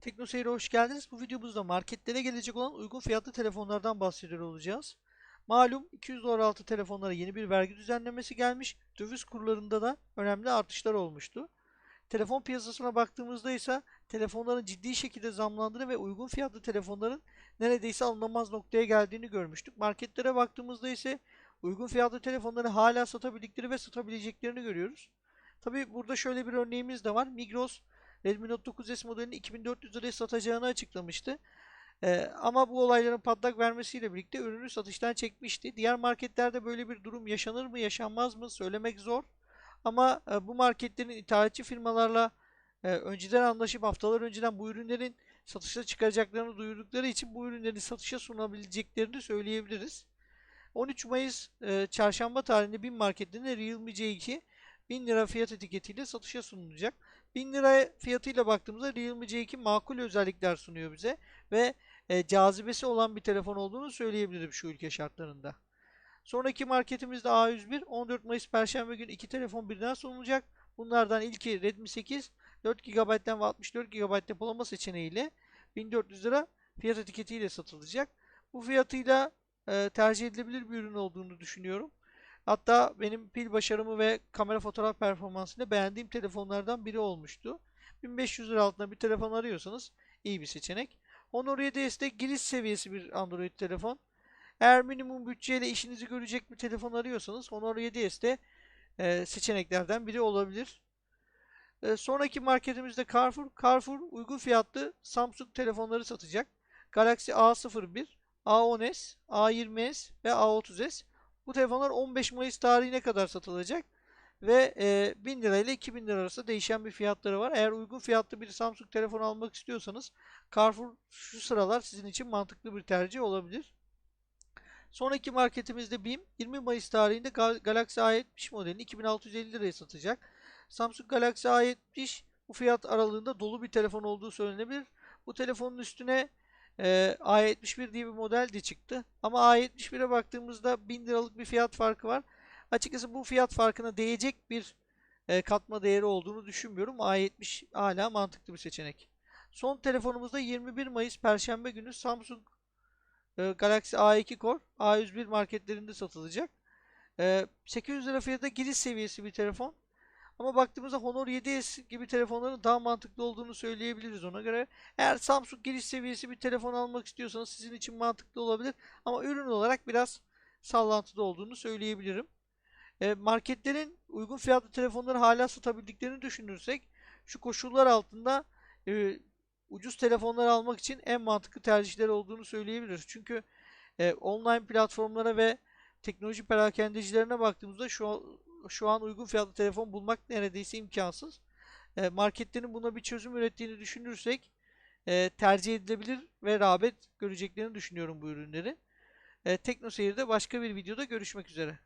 TeknoSeyir'e hoş geldiniz. Bu videomuzda marketlere gelecek olan uygun fiyatlı telefonlardan bahsediyor olacağız. Malum 200 dolar altı telefonlara yeni bir vergi düzenlemesi gelmiş. Döviz kurlarında da önemli artışlar olmuştu. Telefon piyasasına baktığımızda ise telefonların ciddi şekilde zamlandığını ve uygun fiyatlı telefonların neredeyse alınamaz noktaya geldiğini görmüştük. Marketlere baktığımızda ise uygun fiyatlı telefonları hala satabildikleri ve satabileceklerini görüyoruz. Tabi burada şöyle bir örneğimiz de var. Migros Redmi Note 9S modelini 2400 liraya satacağını açıklamıştı. Ee, ama bu olayların patlak vermesiyle birlikte ürünü satıştan çekmişti. Diğer marketlerde böyle bir durum yaşanır mı yaşanmaz mı söylemek zor. Ama e, bu marketlerin ithalatçı firmalarla e, önceden anlaşıp haftalar önceden bu ürünlerin satışa çıkaracaklarını duyurdukları için bu ürünleri satışa sunabileceklerini söyleyebiliriz. 13 Mayıs e, çarşamba tarihinde bin marketlerinde Realme C2 1000 lira fiyat etiketiyle satışa sunulacak. 1000 lira fiyatıyla baktığımızda Realme C2 makul özellikler sunuyor bize ve e, cazibesi olan bir telefon olduğunu söyleyebilirim şu ülke şartlarında. Sonraki marketimizde A101 14 Mayıs Perşembe günü iki telefon birden sunulacak. Bunlardan ilki Redmi 8 4 GB'den ve 64 GB depolama seçeneğiyle 1400 lira fiyat etiketiyle satılacak. Bu fiyatıyla e, tercih edilebilir bir ürün olduğunu düşünüyorum. Hatta benim pil başarımı ve kamera fotoğraf performansını beğendiğim telefonlardan biri olmuştu. 1500 lira altında bir telefon arıyorsanız iyi bir seçenek. Honor 7S'de giriş seviyesi bir Android telefon. Eğer minimum bütçeyle işinizi görecek bir telefon arıyorsanız Honor 7S'de e, seçeneklerden biri olabilir. E, sonraki marketimizde Carrefour. Carrefour uygun fiyatlı Samsung telefonları satacak. Galaxy A01, A10s, A20s ve A30s. Bu telefonlar 15 Mayıs tarihine kadar satılacak. Ve e, 1000 lira ile 2000 lira arası değişen bir fiyatları var. Eğer uygun fiyatlı bir Samsung telefon almak istiyorsanız Carrefour şu sıralar sizin için mantıklı bir tercih olabilir. Sonraki marketimizde BİM 20 Mayıs tarihinde Galaxy A70 modelini 2650 liraya satacak. Samsung Galaxy A70 bu fiyat aralığında dolu bir telefon olduğu söylenebilir. Bu telefonun üstüne e, A71 diye bir model de çıktı. Ama A71'e baktığımızda 1000 liralık bir fiyat farkı var. Açıkçası bu fiyat farkına değecek bir e, katma değeri olduğunu düşünmüyorum. A70 hala mantıklı bir seçenek. Son telefonumuzda 21 Mayıs Perşembe günü Samsung e, Galaxy A2 Core A101 marketlerinde satılacak. E, 800 lira fiyata giriş seviyesi bir telefon. Ama baktığımızda Honor 7S gibi telefonların daha mantıklı olduğunu söyleyebiliriz ona göre. Eğer Samsung giriş seviyesi bir telefon almak istiyorsanız sizin için mantıklı olabilir. Ama ürün olarak biraz sallantıda olduğunu söyleyebilirim. E, marketlerin uygun fiyatlı telefonları hala satabildiklerini düşünürsek şu koşullar altında e, ucuz telefonlar almak için en mantıklı tercihler olduğunu söyleyebiliriz. Çünkü e, online platformlara ve teknoloji perakendecilerine baktığımızda şu şu an uygun fiyatlı telefon bulmak neredeyse imkansız. E, marketlerin buna bir çözüm ürettiğini düşünürsek e, tercih edilebilir ve rağbet göreceklerini düşünüyorum bu ürünleri. E, Tekno başka bir videoda görüşmek üzere.